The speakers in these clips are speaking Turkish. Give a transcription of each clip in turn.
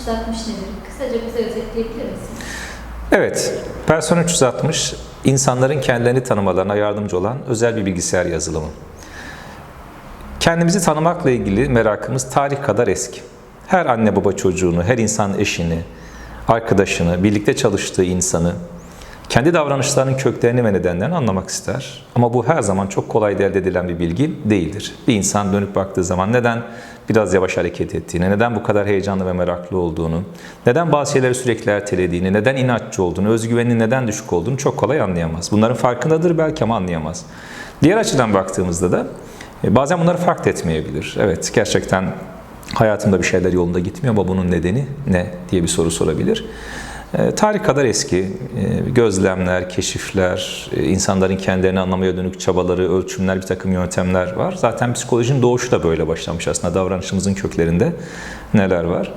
360 nedir? Kısaca bize özetleyebilir misin? Evet, Persona 360 insanların kendilerini tanımalarına yardımcı olan özel bir bilgisayar yazılımı. Kendimizi tanımakla ilgili merakımız tarih kadar eski. Her anne baba çocuğunu, her insan eşini, arkadaşını, birlikte çalıştığı insanı, kendi davranışlarının köklerini ve nedenlerini anlamak ister. Ama bu her zaman çok kolay elde edilen bir bilgi değildir. Bir insan dönüp baktığı zaman neden biraz yavaş hareket ettiğini, neden bu kadar heyecanlı ve meraklı olduğunu, neden bazı şeyleri sürekli ertelediğini, neden inatçı olduğunu, özgüveninin neden düşük olduğunu çok kolay anlayamaz. Bunların farkındadır belki ama anlayamaz. Diğer açıdan baktığımızda da e, bazen bunları fark etmeyebilir. Evet gerçekten hayatımda bir şeyler yolunda gitmiyor ama bunun nedeni ne diye bir soru sorabilir. E, tarih kadar eski e, gözlemler, keşifler, e, insanların kendilerini anlamaya dönük çabaları, ölçümler, bir takım yöntemler var. Zaten psikolojinin doğuşu da böyle başlamış aslında davranışımızın köklerinde neler var.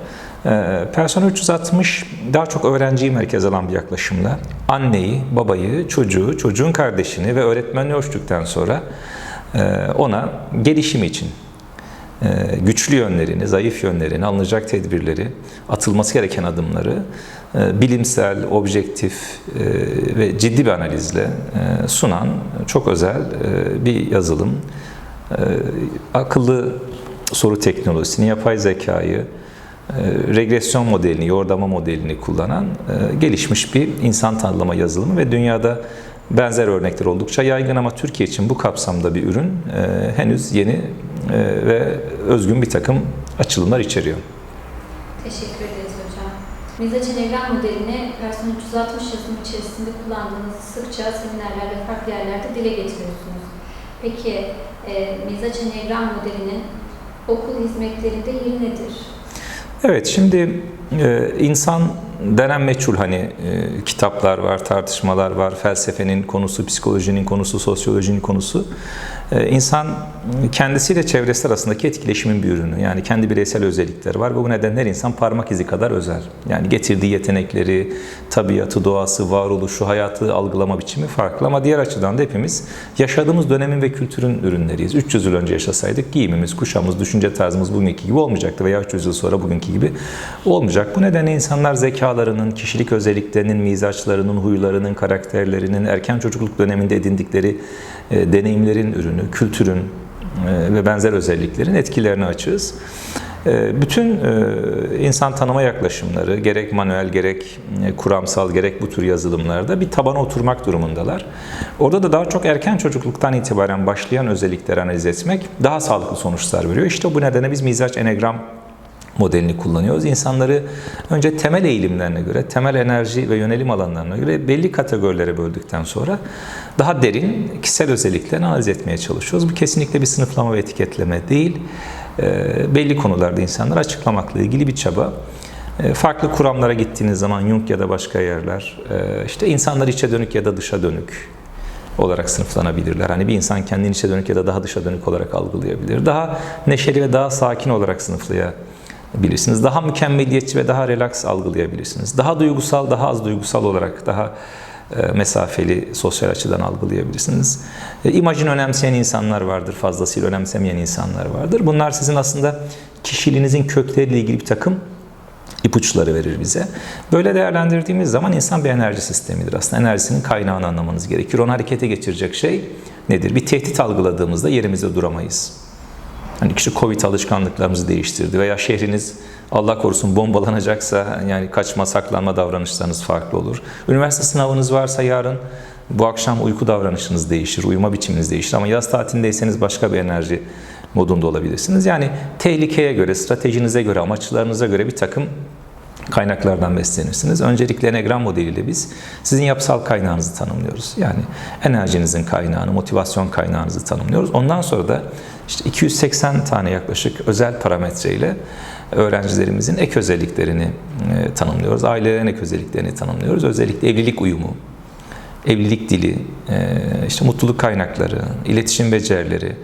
E, Persona 360 daha çok öğrenciyi merkez alan bir yaklaşımla anneyi, babayı, çocuğu, çocuğun kardeşini ve öğretmenini ölçtükten sonra e, ona gelişimi için güçlü yönlerini, zayıf yönlerini, alınacak tedbirleri, atılması gereken adımları e, bilimsel, objektif e, ve ciddi bir analizle e, sunan çok özel e, bir yazılım. E, Akıllı soru teknolojisini, yapay zekayı, e, regresyon modelini, yordama modelini kullanan e, gelişmiş bir insan tanımlama yazılımı ve dünyada benzer örnekler oldukça yaygın ama Türkiye için bu kapsamda bir ürün e, henüz yeni e, ve özgün bir takım açılımlar içeriyor. Teşekkür ederiz hocam. Mizaç enegram modelini Persona 360 yazılım içerisinde kullandığınızı sıkça seminerlerde, farklı yerlerde dile getiriyorsunuz. Peki e, Mizaç enegram modelinin okul hizmetlerinde yeri nedir? Evet, şimdi e, insan denen meçhul hani e, kitaplar var, tartışmalar var, felsefenin konusu, psikolojinin konusu, sosyolojinin konusu. E, insan kendisiyle çevresi arasındaki etkileşimin bir ürünü. Yani kendi bireysel özellikleri var ve bu nedenle her insan parmak izi kadar özel. Yani getirdiği yetenekleri, tabiatı, doğası, varoluşu, hayatı algılama biçimi farklı ama diğer açıdan da hepimiz yaşadığımız dönemin ve kültürün ürünleriyiz. 300 yıl önce yaşasaydık giyimimiz, kuşamız, düşünce tarzımız bugünkü gibi olmayacaktı veya 300 yıl sonra bugünkü gibi olmayacak. Bu nedenle insanlar zekalarının, kişilik özelliklerinin, mizaçlarının, huylarının, karakterlerinin, erken çocukluk döneminde edindikleri e, deneyimlerin ürünü, kültürün e, ve benzer özelliklerin etkilerini açığız. E, bütün e, insan tanıma yaklaşımları gerek manuel gerek kuramsal gerek bu tür yazılımlarda bir tabana oturmak durumundalar. Orada da daha çok erken çocukluktan itibaren başlayan özellikleri analiz etmek daha sağlıklı sonuçlar veriyor. İşte bu nedenle biz mizaç enegram modelini kullanıyoruz. İnsanları önce temel eğilimlerine göre, temel enerji ve yönelim alanlarına göre belli kategorilere böldükten sonra daha derin kişisel özelliklerini analiz etmeye çalışıyoruz. Bu kesinlikle bir sınıflama ve etiketleme değil. E, belli konularda insanları açıklamakla ilgili bir çaba. E, farklı kuramlara gittiğiniz zaman Jung ya da başka yerler, e, işte insanlar içe dönük ya da dışa dönük olarak sınıflanabilirler. Hani bir insan kendini içe dönük ya da daha dışa dönük olarak algılayabilir. Daha neşeli ve daha sakin olarak sınıflayabilirsiniz. Daha mükemmeliyetçi ve daha relax algılayabilirsiniz. Daha duygusal, daha az duygusal olarak daha e, mesafeli sosyal açıdan algılayabilirsiniz. E, imajını önemseyen insanlar vardır, fazlasıyla önemsemeyen insanlar vardır. Bunlar sizin aslında kişiliğinizin kökleriyle ilgili bir takım ipuçları verir bize. Böyle değerlendirdiğimiz zaman insan bir enerji sistemidir aslında. Enerjisinin kaynağını anlamanız gerekir. Onu harekete geçirecek şey nedir? Bir tehdit algıladığımızda yerimizde duramayız. Hani kişi Covid alışkanlıklarımızı değiştirdi veya şehriniz Allah korusun bombalanacaksa yani kaçma, saklanma davranışlarınız farklı olur. Üniversite sınavınız varsa yarın bu akşam uyku davranışınız değişir, uyuma biçiminiz değişir ama yaz tatilindeyseniz başka bir enerji modunda olabilirsiniz. Yani tehlikeye göre, stratejinize göre, amaçlarınıza göre bir takım kaynaklardan beslenirsiniz. Öncelikle enegram modeliyle biz sizin yapısal kaynağınızı tanımlıyoruz. Yani enerjinizin kaynağını, motivasyon kaynağınızı tanımlıyoruz. Ondan sonra da işte 280 tane yaklaşık özel parametreyle öğrencilerimizin ek özelliklerini e, tanımlıyoruz. Ailelerin ek özelliklerini tanımlıyoruz. Özellikle evlilik uyumu, evlilik dili, e, işte mutluluk kaynakları, iletişim becerileri,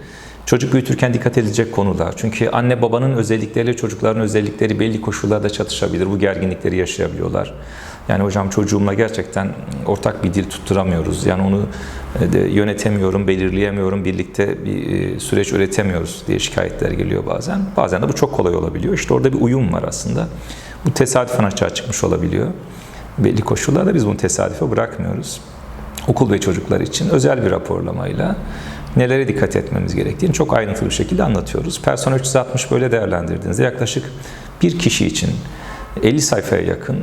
Çocuk büyütürken dikkat edilecek konular. Çünkü anne babanın özellikleriyle çocukların özellikleri belli koşullarda çatışabilir. Bu gerginlikleri yaşayabiliyorlar. Yani hocam çocuğumla gerçekten ortak bir dil tutturamıyoruz. Yani onu de yönetemiyorum, belirleyemiyorum, birlikte bir süreç üretemiyoruz diye şikayetler geliyor bazen. Bazen de bu çok kolay olabiliyor. İşte orada bir uyum var aslında. Bu tesadüfen açığa çıkmış olabiliyor. Belli koşullarda biz bunu tesadüfe bırakmıyoruz. Okul ve çocuklar için özel bir raporlamayla nelere dikkat etmemiz gerektiğini çok ayrıntılı bir şekilde anlatıyoruz. Persona 360 böyle değerlendirdiğinizde yaklaşık bir kişi için 50 sayfaya yakın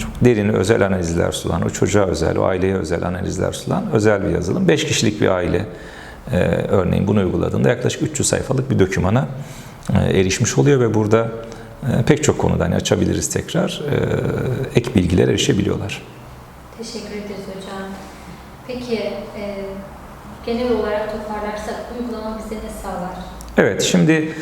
çok derin özel analizler sunan, o çocuğa özel, o aileye özel analizler sunan özel bir yazılım. 5 kişilik bir aile örneğin bunu uyguladığında yaklaşık 300 sayfalık bir dokümana erişmiş oluyor ve burada pek çok konuda hani açabiliriz tekrar ek bilgiler erişebiliyorlar. Teşekkür ederiz hocam. Peki e, genel olarak toparlarsak uygulama bize ne sağlar? Evet, şimdi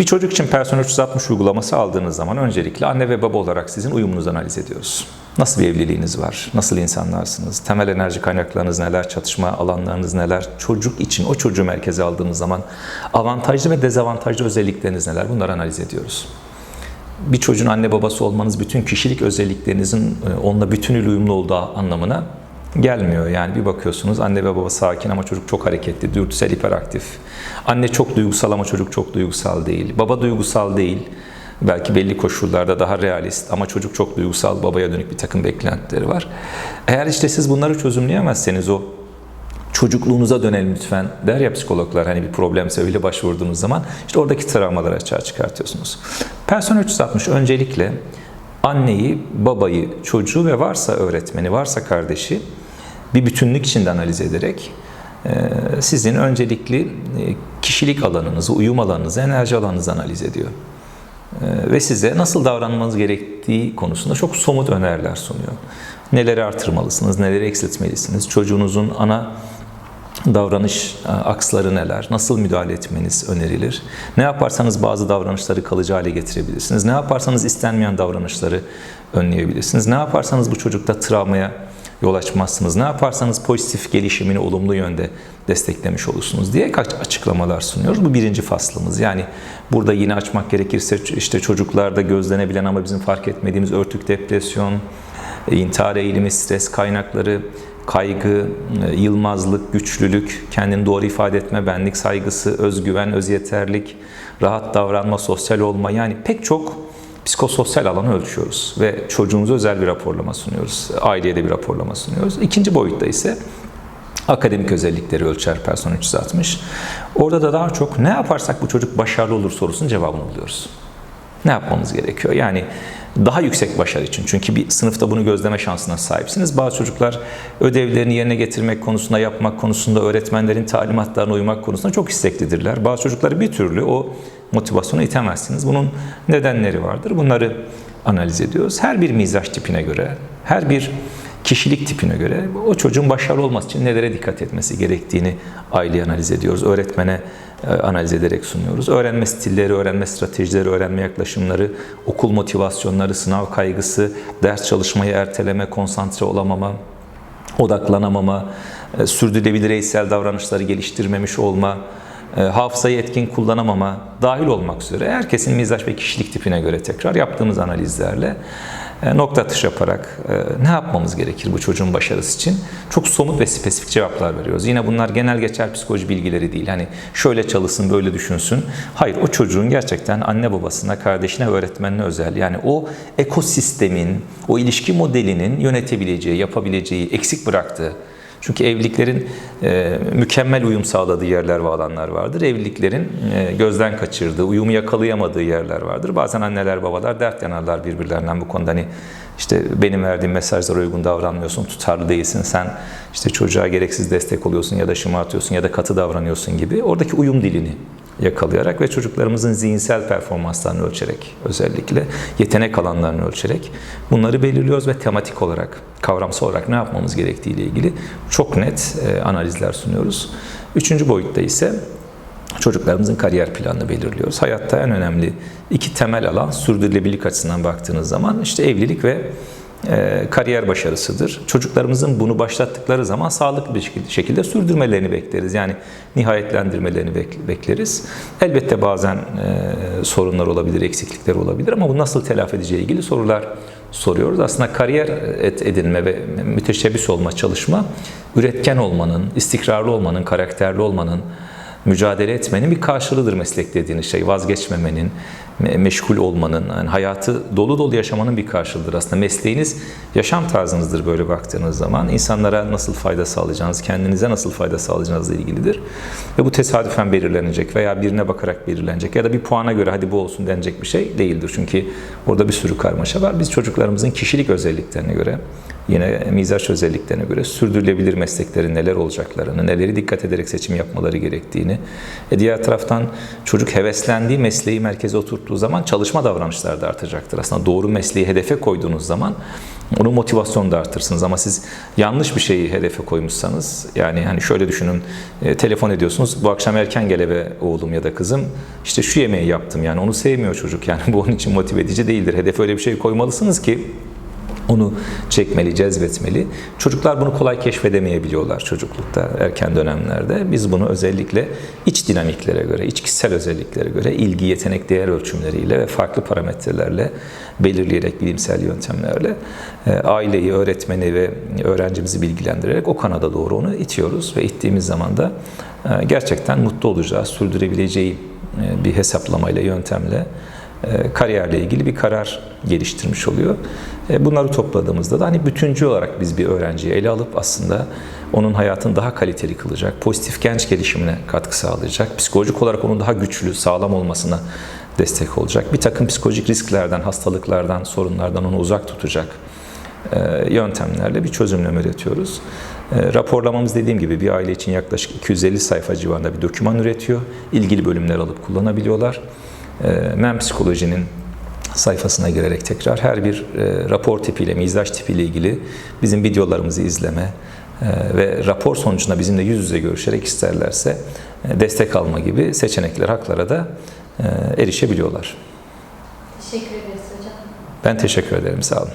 bir çocuk için Persona 360 uygulaması aldığınız zaman öncelikle anne ve baba olarak sizin uyumunuzu analiz ediyoruz. Nasıl bir evliliğiniz var? Nasıl insanlarsınız? Temel enerji kaynaklarınız neler? Çatışma alanlarınız neler? Çocuk için o çocuğu merkeze aldığınız zaman avantajlı ve dezavantajlı özellikleriniz neler? Bunları analiz ediyoruz. Bir çocuğun anne babası olmanız bütün kişilik özelliklerinizin e, onunla bütünüyle uyumlu olduğu anlamına gelmiyor. Yani bir bakıyorsunuz anne ve baba sakin ama çocuk çok hareketli, dürtüsel, hiperaktif. Anne çok duygusal ama çocuk çok duygusal değil. Baba duygusal değil. Belki belli koşullarda daha realist ama çocuk çok duygusal, babaya dönük bir takım beklentileri var. Eğer işte siz bunları çözümleyemezseniz o çocukluğunuza dönelim lütfen der ya psikologlar hani bir problem sebebiyle başvurduğunuz zaman işte oradaki travmaları açığa çıkartıyorsunuz. Persona 360 öncelikle anneyi, babayı, çocuğu ve varsa öğretmeni, varsa kardeşi bir bütünlük içinde analiz ederek e, sizin öncelikli e, kişilik alanınızı, uyum alanınızı, enerji alanınızı analiz ediyor. E, Ve size nasıl davranmanız gerektiği konusunda çok somut öneriler sunuyor. Neleri artırmalısınız, neleri eksiltmelisiniz, çocuğunuzun ana davranış aksları neler, nasıl müdahale etmeniz önerilir, ne yaparsanız bazı davranışları kalıcı hale getirebilirsiniz, ne yaparsanız istenmeyen davranışları önleyebilirsiniz, ne yaparsanız bu çocukta travmaya yol açmazsınız, ne yaparsanız pozitif gelişimini olumlu yönde desteklemiş olursunuz diye kaç açıklamalar sunuyoruz. Bu birinci faslımız. Yani burada yine açmak gerekirse işte çocuklarda gözlenebilen ama bizim fark etmediğimiz örtük depresyon, e, intihar eğilimi, stres kaynakları, kaygı, e, yılmazlık, güçlülük, kendini doğru ifade etme, benlik saygısı, özgüven, özyeterlik, rahat davranma, sosyal olma yani pek çok psikososyal alanı ölçüyoruz ve çocuğumuza özel bir raporlama sunuyoruz. Aileye de bir raporlama sunuyoruz. İkinci boyutta ise akademik özellikleri ölçer Persona 360. Orada da daha çok ne yaparsak bu çocuk başarılı olur sorusunun cevabını buluyoruz. Ne yapmamız gerekiyor? Yani daha yüksek başarı için. Çünkü bir sınıfta bunu gözleme şansına sahipsiniz. Bazı çocuklar ödevlerini yerine getirmek konusunda, yapmak konusunda, öğretmenlerin talimatlarına uymak konusunda çok isteklidirler. Bazı çocukları bir türlü o motivasyona itemezsiniz. Bunun nedenleri vardır. Bunları analiz ediyoruz. Her bir mizaç tipine göre, her bir kişilik tipine göre o çocuğun başarılı olması için nelere dikkat etmesi gerektiğini aileye analiz ediyoruz. Öğretmene analiz ederek sunuyoruz. Öğrenme stilleri, öğrenme stratejileri, öğrenme yaklaşımları, okul motivasyonları, sınav kaygısı, ders çalışmayı erteleme, konsantre olamama, odaklanamama, e, sürdürülebilir bireysel davranışları geliştirmemiş olma, e, hafızayı etkin kullanamama dahil olmak üzere herkesin mizaç ve kişilik tipine göre tekrar yaptığımız analizlerle e, nokta atış yaparak e, ne yapmamız gerekir bu çocuğun başarısı için çok somut ve spesifik cevaplar veriyoruz. Yine bunlar genel geçer psikoloji bilgileri değil. Hani şöyle çalışsın, böyle düşünsün. Hayır, o çocuğun gerçekten anne babasına, kardeşine, öğretmenine özel. Yani o ekosistemin, o ilişki modelinin yönetebileceği, yapabileceği, eksik bıraktığı çünkü evliliklerin e, mükemmel uyum sağladığı yerler ve alanlar vardır. Evliliklerin e, gözden kaçırdığı, uyumu yakalayamadığı yerler vardır. Bazen anneler babalar dert yanarlar birbirlerinden bu konuda. Hani işte benim verdiğim mesajlara uygun davranmıyorsun, tutarlı değilsin, sen işte çocuğa gereksiz destek oluyorsun ya da şımartıyorsun ya da katı davranıyorsun gibi. Oradaki uyum dilini yakalayarak ve çocuklarımızın zihinsel performanslarını ölçerek özellikle yetenek alanlarını ölçerek bunları belirliyoruz ve tematik olarak, kavramsal olarak ne yapmamız gerektiği ile ilgili çok net e, analizler sunuyoruz. Üçüncü boyutta ise çocuklarımızın kariyer planını belirliyoruz. Hayatta en önemli iki temel alan sürdürülebilirlik açısından baktığınız zaman işte evlilik ve kariyer başarısıdır. Çocuklarımızın bunu başlattıkları zaman sağlıklı bir şekilde sürdürmelerini bekleriz. Yani nihayetlendirmelerini bekleriz. Elbette bazen e, sorunlar olabilir, eksiklikler olabilir ama bu nasıl telafi edeceği ilgili sorular soruyoruz. Aslında kariyer et edinme ve müteşebbis olma çalışma, üretken olmanın, istikrarlı olmanın, karakterli olmanın, mücadele etmenin bir karşılığıdır meslek dediğiniz şey. Vazgeçmemenin, me- meşgul olmanın, yani hayatı dolu dolu yaşamanın bir karşılığıdır aslında. Mesleğiniz yaşam tarzınızdır böyle baktığınız zaman. İnsanlara nasıl fayda sağlayacağınız, kendinize nasıl fayda sağlayacağınızla ilgilidir. Ve bu tesadüfen belirlenecek veya birine bakarak belirlenecek ya da bir puana göre hadi bu olsun denecek bir şey değildir. Çünkü orada bir sürü karmaşa var. Biz çocuklarımızın kişilik özelliklerine göre yine mizaç özelliklerine göre sürdürülebilir mesleklerin neler olacaklarını, neleri dikkat ederek seçim yapmaları gerektiğini, e diğer taraftan çocuk heveslendiği mesleği merkeze oturttuğu zaman çalışma davranışları da artacaktır. Aslında doğru mesleği hedefe koyduğunuz zaman onun motivasyonu da artırsınız ama siz yanlış bir şeyi hedefe koymuşsanız yani hani şöyle düşünün e, telefon ediyorsunuz bu akşam erken gel eve oğlum ya da kızım işte şu yemeği yaptım yani onu sevmiyor çocuk yani bu onun için motive edici değildir. Hedefe öyle bir şey koymalısınız ki onu çekmeli, cezbetmeli. Çocuklar bunu kolay keşfedemeyebiliyorlar çocuklukta, erken dönemlerde. Biz bunu özellikle iç dinamiklere göre, içkisel özelliklere göre ilgi, yetenek, değer ölçümleriyle ve farklı parametrelerle belirleyerek bilimsel yöntemlerle e, aileyi, öğretmeni ve öğrencimizi bilgilendirerek o kanada doğru onu itiyoruz ve ittiğimiz zaman da e, gerçekten mutlu olacağı, sürdürebileceği e, bir hesaplamayla, yöntemle kariyerle ilgili bir karar geliştirmiş oluyor. E, Bunları topladığımızda da hani bütüncül olarak biz bir öğrenciyi ele alıp aslında onun hayatını daha kaliteli kılacak, pozitif genç gelişimine katkı sağlayacak, psikolojik olarak onun daha güçlü, sağlam olmasına destek olacak. Bir takım psikolojik risklerden, hastalıklardan, sorunlardan onu uzak tutacak e, yöntemlerle bir çözümleme üretiyoruz. E, Raporlamamız dediğim gibi bir aile için yaklaşık 250 sayfa civarında bir doküman üretiyor. İlgili bölümler alıp kullanabiliyorlar. Men psikolojinin sayfasına girerek tekrar her bir e, rapor tipiyle, mizaç tipiyle ilgili bizim videolarımızı izleme e, ve rapor sonucunda bizimle yüz yüze görüşerek isterlerse e, destek alma gibi seçenekler, haklara da e, erişebiliyorlar. Teşekkür ederiz hocam. Ben teşekkür ederim, sağ olun.